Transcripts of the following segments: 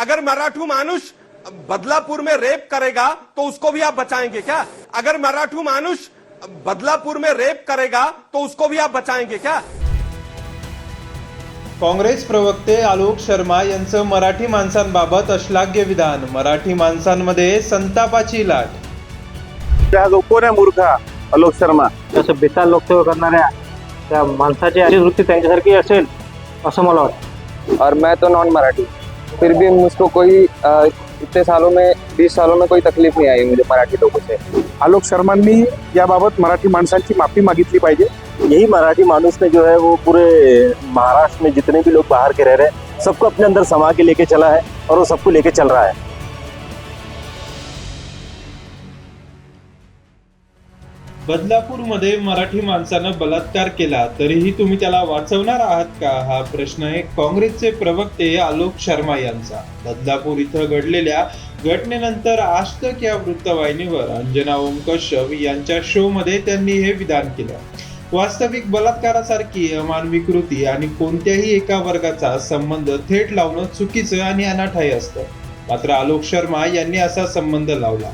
अगर मराठू मानुष बदलापुर में रेप करेगा तो उसको भी आप बचाएँगे क्या? अगर मराठू मानुष बदलापुर में रेप करेगा तो उसको भी आप बचाएँगे क्या? काँग्रेस प्रवक्ते आलोक शर्मा यांचं मराठी माणसांबाबत अश्लाघ्य विधान मराठी माणसांमध्ये संतापाची लाट. त्या जो कोण आहे मूर्ख? आलोक शर्मा. तसं बेताल लोकसेवा करणाऱ्या त्या माणसाची अशी वृत्ती त्यांच्यासारखी असेल असं मला वाटतं. और मैं तो नॉन मराठी फिर भी मुझको कोई इतने सालों में बीस सालों में कोई तकलीफ़ नहीं आई मुझे मराठी लोगों से। आलोक शर्मांनी याबाबत मराठी माणसांची माफ़ी मागितली पाहिजे। यही मराठी मानुस ने जो है वो पूरे महाराष्ट्र में जितने भी लोग बाहर के रह रहे हैं सबको अपने अंदर समा के लेके चला है और वो सबको लेके चल रहा है। बदलापूरमध्ये मराठी माणसानं बलात्कार केला तरीही तुम्ही त्याला वाचवणार आहात का? हा प्रश्न आहे काँग्रेसचे प्रवक्ते आलोक शर्मा यांचा. बदलापूर इथं घडलेल्या घटनेनंतर आज तक या वृत्तवाहिनीवर अंजना ओम कश्यप यांच्या शो मध्ये त्यांनी हे विधान केलं. वास्तविक बलात्कारासारखी अमानवी कृती आणि कोणत्याही एका वर्गाचा संबंध थेट लावणं चुकीचं आणि अनाठाई असतं. मात्र आलोक शर्मा यांनी असा संबंध लावला.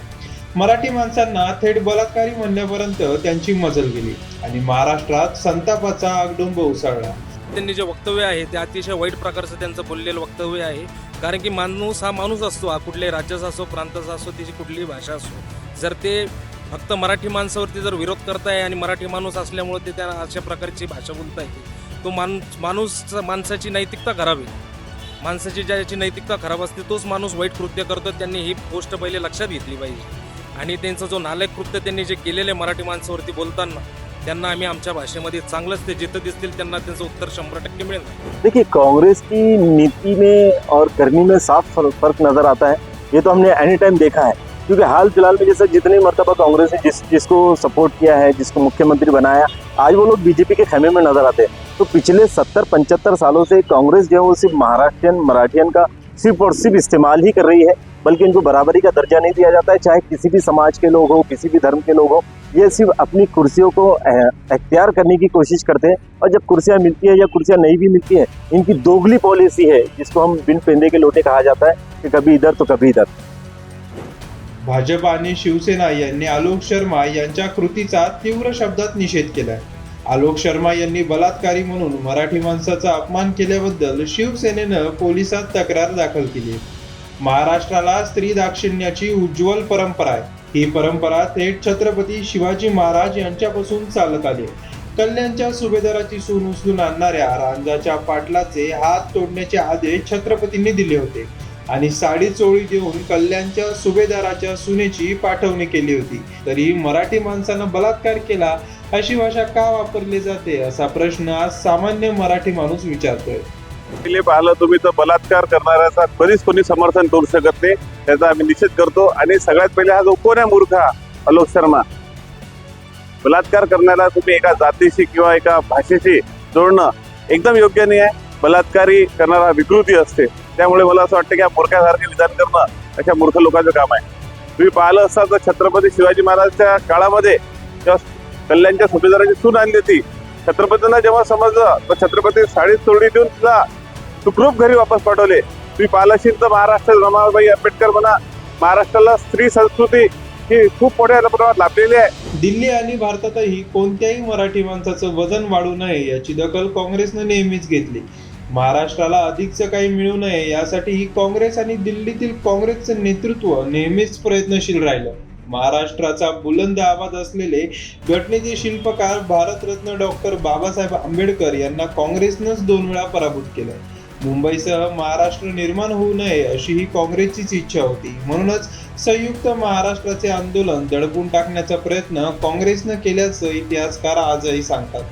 मराठी माणसांना थेट बलात्कारी म्हणण्यापर्यंत त्यांची मजल गेली आणि महाराष्ट्रात संतापाचा आगडोंब उसळला. त्यांनी जे वक्तव्य आहे ते अतिशय वाईट प्रकारचं त्यांचं बोललेलं वक्तव्य आहे. कारण की माणूस हा माणूस असतो हा कुठल्याही राज्याचा असो प्रांताचा असो त्याची कुठलीही भाषा असो. जर ते फक्त मराठी माणसावरती जर विरोध करताय आणि मराठी माणूस असल्यामुळे ते त्या अशा प्रकारची भाषा बोलताय तो माणूस माणूस माणसाची नैतिकता खराब आहे. माणसाची ज्याची नैतिकता खराब असते तोच माणूस वाईट कृत्य करतो. त्यांनी ही गोष्ट पहिले लक्षात घेतली पाहिजे. आणि त्यांचं जो नालायक कृत्य त्यांनी जे केलेलं मराठी माणसावरती बोलताना, त्यांना आम्ही आमच्या भाषेमध्ये चांगलंच ते जिथं दिसतील, त्यांना त्यांचं उत्तर शंभर टक्के मिळेल. देखिए कांग्रेस की नीति में और करनी में साफ़ फ़र्क नज़र आता है. ये तो हमने एनी टाइम देखा है. क्योंकि हाल फ़िलहाल में जैसे जितने मरतबा कांग्रेस ने जिस, जिसको सपोर्ट किया है, जिसको मुख्यमंत्री बनाया, आज वो लोग बीजेपी के खेमे में नज़र आते हैं. तो पिछले सत्तर, पंचहत्तर सालों से कांग्रेस जो है वो सिर्फ़ महाराष्ट्रियन, मराठियन का सिर्फ़ और सिर्फ़ इस्तेमाल ही कर रही है. बल्कि इनको बराबरी का दर्जा नहीं दिया जाता है, चाहे किसी भी समाज के लोग हो, किसी भी धर्म के लोग हो, ये सिर्फ़ अपनी कुर्सियों को अख्तियार करने की कोशिश करते हैं। और जब कुर्सियाँ मिलती है या कुर्सियाँ नहीं भी मिलती है, इनकी दोगली पॉलिसी है, जिसको हम बिन पेंदे के लोटे कहा जाता है कि कभी इधर तो कभी इधर। भाजप आणि शिवसेना यांनी आलोक शर्मा यांच्या कृतीचा तीव्र शब्दात निषेध केलाय. आलोक शर्मा यांनी बलात्कारी म्हणून मराठी माणसाचा अपमान केल्याबद्दल शिवसेनेनं पोलिसात तक्रार दाखल केली महाराष्ट्राला स्त्री दाक्षिण्याची उज्ज्वल परंपरा आहे. ही परंपरा थेट छत्रपती शिवाजी महाराज यांच्यापासून चालत आली कल्याणच्या सुभेदाराची सून उचलून आणणाऱ्या रांजाच्या पाटलाचे हात तोडण्याचे आदेश छत्रपतींनी दिले होते. आणि साडी चोळी देऊन कल्याणच्या सुभेदाराच्या सुनेची पाठवणी केली होती. तरी मराठी माणसानं बलात्कार केला अशी भाषा का वापरली जाते असा प्रश्न आज सामान्य मराठी माणूस विचारतोय. पहिले पाहिलं तुम्ही तर बलात्कार करणाऱ्याचा कधीच कोणी समर्थन करू शकत नाही. त्याचा आम्ही निषेध करतो. आणि सगळ्यात पहिले हा जो कोण आहे मूर्ख? आलोक शर्मा. बलात्कार करण्याला तुम्ही एका जातीशी किंवा एका भाषेशी जोडणं एकदम योग्य नाही आहे. बलात्कारी करणारा विकृती असते. त्यामुळे मला असं वाटतं की या मूर्खासारखे विधान करणं अशा मूर्ख लोकांचं काम आहे. तुम्ही पाहिलं असता तर छत्रपती शिवाजी महाराजच्या काळामध्ये कल्याणच्या सुभेदाराची सून आणली होती. छत्रपतींना जेव्हा समजलं तर छत्रपती साडीच तोडी देऊन तिला सुखरूप घरी वापस पाठवले. तुम्ही पाहिलं तर महाराष्ट्र रमाबाई आंबेडकर म्हणा महाराष्ट्राला स्त्री संस्कृती ही खूप मोठ्या प्रमाणात लाभलेली आहे. दिल्ली आणि भारतातही कोणत्याही मराठी माणसाचं वजन वाढू नये याची दखल काँग्रेसनं नेहमीच घेतली. महाराष्ट्राला अधिकचं काही मिळू नये यासाठी ही काँग्रेस आणि दिल्लीतील काँग्रेसचं नेतृत्व नेहमीच प्रयत्नशील राहिलं. महाराष्ट्राचा बुलंद आवाज असलेले घटनेचे शिल्पकार भारतरत्न डॉक्टर बाबासाहेब आंबेडकर यांना काँग्रेसनंच दोन वेळा पराभूत केलं मुंबईसह महाराष्ट्र निर्माण होऊ नये अशी ही काँग्रेसचीच इच्छा होती. म्हणूनच संयुक्त महाराष्ट्राचे आंदोलन दडपून टाकण्याचा प्रयत्न काँग्रेसनं केल्याचं इतिहासकार आजही सांगतात.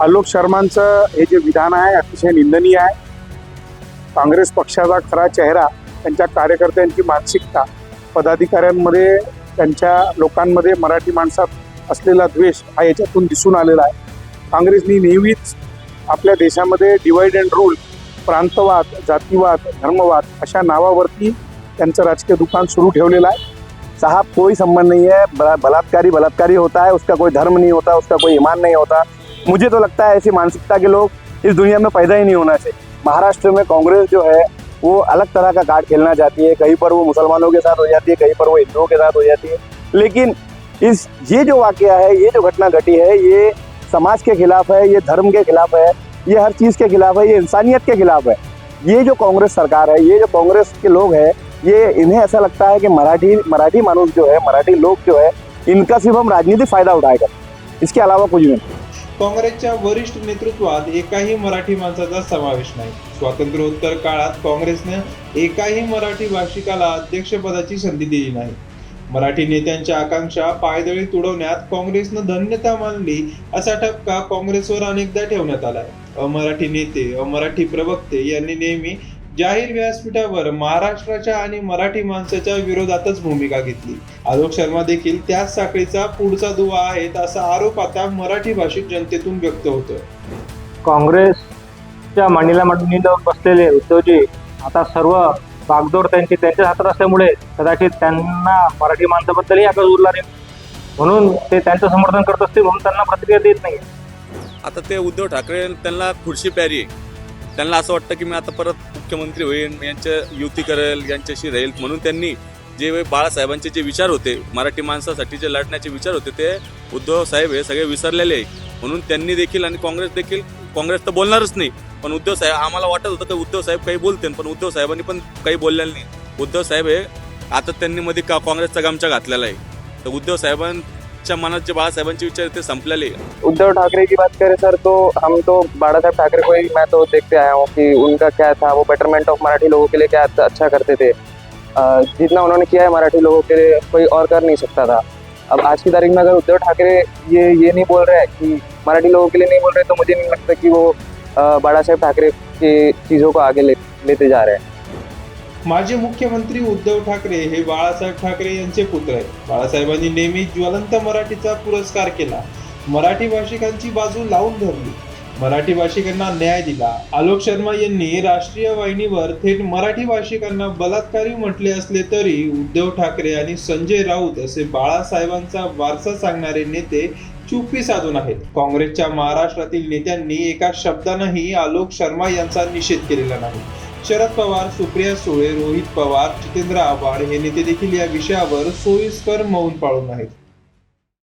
आलोक शर्मांचं हे जे विधान आहे अतिशय निंदनीय आहे. काँग्रेस पक्षाचा खरा चेहरा त्यांच्या कार्यकर्त्यांची मानसिकता पदाधिकाऱ्यांमध्ये त्यांच्या लोकांमध्ये मराठी माणसात असलेला द्वेष हा याच्यातून दिसून आलेला आहे. काँग्रेसनी नेहमीच आपल्या देशामध्ये डिवाइड अँड रूल प्रांतवाद जातीवाद धर्मवाद अशा नावावरती त्यांचं राजकीय दुकान सुरू ठेवलेलं आहे. साहब कोई संबंध नहीं है बला- बलात्कारी बलात्कारी होता है उसका कोई धर्म नहीं होता उसका कोई ईमान नहीं होता। मुझे तो लगता है ऐसी मानसिकता के लोग इस दुनिया में पैदा ही नहीं होना चाहिए। महाराष्ट्र में कांग्रेस जो है वो अलग तरह का कार्ड खेलना चाहती है, कहीं पर वो मुसलमानों के साथ हो जाती है, कहीं पर वो हिंदुओं के साथ हो जाती है। लेकिन इस, ये जो वाकया है, ये जो घटना घटी है, ये समाज के खिलाफ है, ये धर्म के खिलाफ है, ये हर चीज़ के खिलाफ है, ये इंसानियत के खिलाफ है। ये जो कांग्रेस सरकार है, ये जो कांग्रेस के लोग हैं, ये इन्हें ऐसा लगता है कि मराठी मराठी मानुस जो है, मराठी लोग जो है, इनका सिर्फ़ हम राजनीतिक फ़ायदा उठाएगा। इसके अलावा कुछ नहीं। काँग्रेसच्या वरिष्ठ नेतृत्वात एकाही मराठी माणसाचा समावेश नाही. स्वातंत्र्योत्तर काळात काँग्रेसने एकाही मराठी भाषिकाला अध्यक्षपदाची संधी दिली नाही. मराठी नेत्यांच्या आकांक्षा पायदळी तुडवण्यात काँग्रेसनं धन्यता मानली असा ठपका काँग्रेसवर अनेकदा ठेवण्यात आलाय. अमराठी नेते अमराठी प्रवक्ते यांनी नेहमी जाहीर व्यासपीठावर महाराष्ट्राच्या आणि मराठी माणसाच्या विरोधातच भूमिका घेतली. आलोक शर्मा देखील त्याच साखळीचा पुढचा दुवा आहेत असा आरोप आता मराठी भाषिक जनतेतून व्यक्त होतोय. काँग्रेसच्या मांडीला मांडीला बसलेले उद्धवजी आता सर्व बागदोर त्यांची त्यांच्या हातात असल्यामुळे कदाचित त्यांना मराठी माणसाबद्दलही आकाश उरला नाही. म्हणून ते त्यांचं समर्थन करत असतील म्हणून त्यांना प्रतिक्रिया देत नाही आता ते उद्धव ठाकरे त्यांना खुर्शी प्यारी आहे. त्यांना असं वाटतं की मी आता परत मुख्यमंत्री होईन यांच्या युती करेल यांच्याशी राहील. म्हणून त्यांनी जे बाळासाहेबांचे जे विचार होते मराठी माणसासाठी जे लढण्याचे विचार होते ते उद्धव साहेब हे सगळे विसरलेले आहे म्हणून त्यांनी देखील आणि काँग्रेस देखील काँग्रेस तर बोलणारच नाही पण उद्धव साहेब आम्हाला वाटत होतं की उद्धव साहेब काही बोलते पण उद्धव साहेबांनी पण काही बोललेलं नाही. उद्धव साहेब हे आता त्यांनी मध्ये का काँग्रेसचा गमचा घातलेला आहे? तर उद्धव साहेबांच्या मनात जे बाळासाहेबांचे विचार ते संपलेले उद्धव ठाकरे की बात करें सर तो हम तो बाला साहब ठाकरे को ही मैं तो देखते आया हूँ कि उनका क्या था वो बेटरमेंट ऑफ़ मराठी लोगों के लिए क्या अच्छा करते थे। जितना उन्होंने किया है मराठी लोगों के लिए कोई और कर नहीं सकता था। अब आज की तारीख में अगर उद्धव ठाकरे ये ये नहीं बोल रहे हैं कि मराठी लोगों के लिए नहीं बोल रहे तो मुझे नहीं लगता कि वो बाड़ा साहेब ठाकरे की चीज़ों को आगे ले, लेते जा रहे हैं। माजी मुख्यमंत्री उद्धव ठाकरे हे बाळासाहेब ठाकरे यांचे पुत्र आहेत. बाळासाहेबांनी नेहमी ज्वलंत मराठीचा पुरस्कार केला. मराठी भाषिकांची बाजू लावून धरली. मराठी भाषिकांना न्याय दिला. आलोक शर्मा यांनी राष्ट्रीय वाहिनीवर थेट मराठी भाषिकांना बलात्कारी म्हटले असले तरी उद्धव ठाकरे आणि संजय राऊत असे बाळासाहेबांचा वारसा सांगणारे नेते चुप्पी साधून आहेत. काँग्रेसच्या महाराष्ट्रातील नेत्यांनी एका शब्दानंही आलोक शर्मा यांचा निषेध केलेला नाही. शरद पवार सुप्रिया सुळे रोहित पवार जितेंद्र आव्हाड हे नेते देखील या विषयावर सोयीस्कर मौन पाळून आहेत.